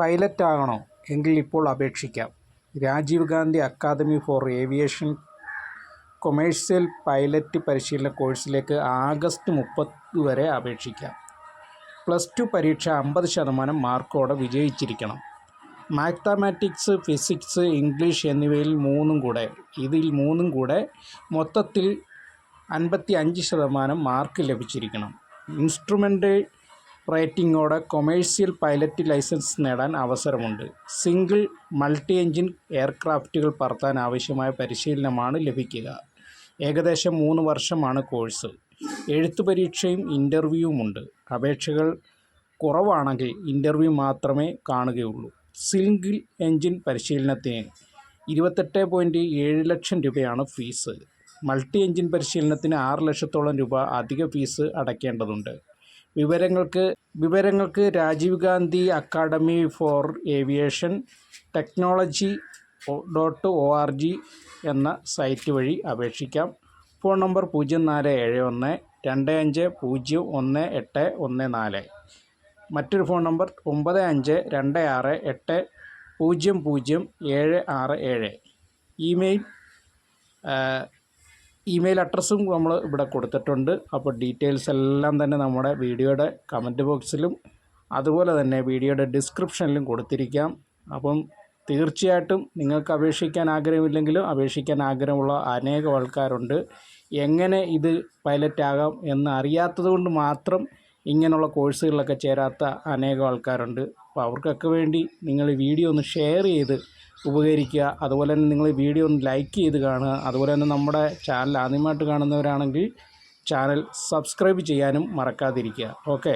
Pilot ആകണോ എങ്കിൽ ഇപ്പോൾ അപേക്ഷിക്കാം. Rajiv Gandhi academy for aviation commercial pilot പരിശീലന കോഴ്സിലേക്ക് ആഗസ്റ്റ് മുപ്പത് വരെ അപേക്ഷിക്കാം. പ്ലസ് ടു പരീക്ഷ അമ്പത് ശതമാനം മാർക്കോടെ വിജയിച്ചിരിക്കണം. മാത്തമാറ്റിക്സ് ഫിസിക്സ് ഇംഗ്ലീഷ് എന്നിവയിൽ മൂന്നും കൂടെ ഇതിൽ മൂന്നും കൂടെ മൊത്തത്തിൽ അൻപത്തി അഞ്ച് ശതമാനം മാർക്ക് ലഭിച്ചിരിക്കണം. ഇൻസ്ട്രുമെന്റ് റേറ്റിംഗോടെ കൊമേഴ്സ്യൽ പൈലറ്റ് ലൈസൻസ് നേടാൻ അവസരമുണ്ട്. സിംഗിൾ മൾട്ടി എഞ്ചിൻ എയർക്രാഫ്റ്റുകൾ പറത്താൻ ആവശ്യമായ പരിശീലനമാണ് ലഭിക്കുക. ഏകദേശം മൂന്ന് വർഷമാണ് കോഴ്സ്. എഴുത്തു പരീക്ഷയും ഇന്റർവ്യൂവുമുണ്ട് അപേക്ഷകൾ കുറവാണെങ്കിൽ ഇന്റർവ്യൂ മാത്രമേ കാണുകയുള്ളൂ. സിംഗിൾ എഞ്ചിൻ പരിശീലനത്തിന് ഇരുപത്തെട്ട് പോയിന്റ് ഏഴ് ലക്ഷം രൂപയാണ് ഫീസ്. മൾട്ടി എഞ്ചിൻ പരിശീലനത്തിന് ആറ് ലക്ഷത്തോളം രൂപ അധിക ഫീസ് അടയ്ക്കേണ്ടതുണ്ട്. വിവരങ്ങൾക്ക് വിവരങ്ങൾക്ക് Rajiv Gandhi academy for aviation technology dot O R G എന്ന സൈറ്റ് വഴി അപേക്ഷിക്കാം. ഫോൺ നമ്പർ പൂജ്യം നാല് ഏഴ് ഒന്ന് രണ്ട് അഞ്ച് പൂജ്യം ഒന്ന് എട്ട് ഒന്ന് നാല്. മറ്റൊരു ഫോൺ നമ്പർ ഒമ്പത് അഞ്ച് രണ്ട് ആറ് എട്ട് പൂജ്യം പൂജ്യം ഏഴ് ആറ് ഏഴ്. ഇമെയിൽ ഇമെയിൽ അഡ്രസ്സും നമ്മൾ ഇവിടെ കൊടുത്തിട്ടുണ്ട്. അപ്പോൾ ഡീറ്റെയിൽസ് എല്ലാം തന്നെ നമ്മുടെ വീഡിയോയുടെ കമന്റ് ബോക്സിലും അതുപോലെ തന്നെ വീഡിയോയുടെ ഡിസ്ക്രിപ്ഷനിലും കൊടുത്തിരിക്കാം. അപ്പം തീർച്ചയായിട്ടും നിങ്ങൾക്ക് അപേക്ഷിക്കാൻ ആഗ്രഹമില്ലെങ്കിലും അപേക്ഷിക്കാൻ ആഗ്രഹമുള്ള അനേകം ആൾക്കാരുണ്ട്. എങ്ങനെ ഇത് പൈലറ്റ് ആകാം എന്ന് അറിയാത്തത് കൊണ്ട് മാത്രം ഇങ്ങനെയുള്ള കോഴ്സുകളിലൊക്കെ ചേരാത്ത അനേകം ആൾക്കാരുണ്ട്. അപ്പോൾ അവർക്കൊക്കെ വേണ്ടി നിങ്ങൾ വീഡിയോ ഒന്ന് ഷെയർ ചെയ്ത് ഉപകരിക്കുക. അതുപോലെ തന്നെ നിങ്ങൾ വീഡിയോ ഒന്ന് ലൈക്ക് ചെയ്ത് കാണുക. അതുപോലെ തന്നെ നമ്മുടെ ചാനൽ ആദ്യമായിട്ട് കാണുന്നവരാണെങ്കിൽ ചാനൽ സബ്സ്ക്രൈബ് ചെയ്യാനും മറക്കാതിരിക്കുക. ഓക്കെ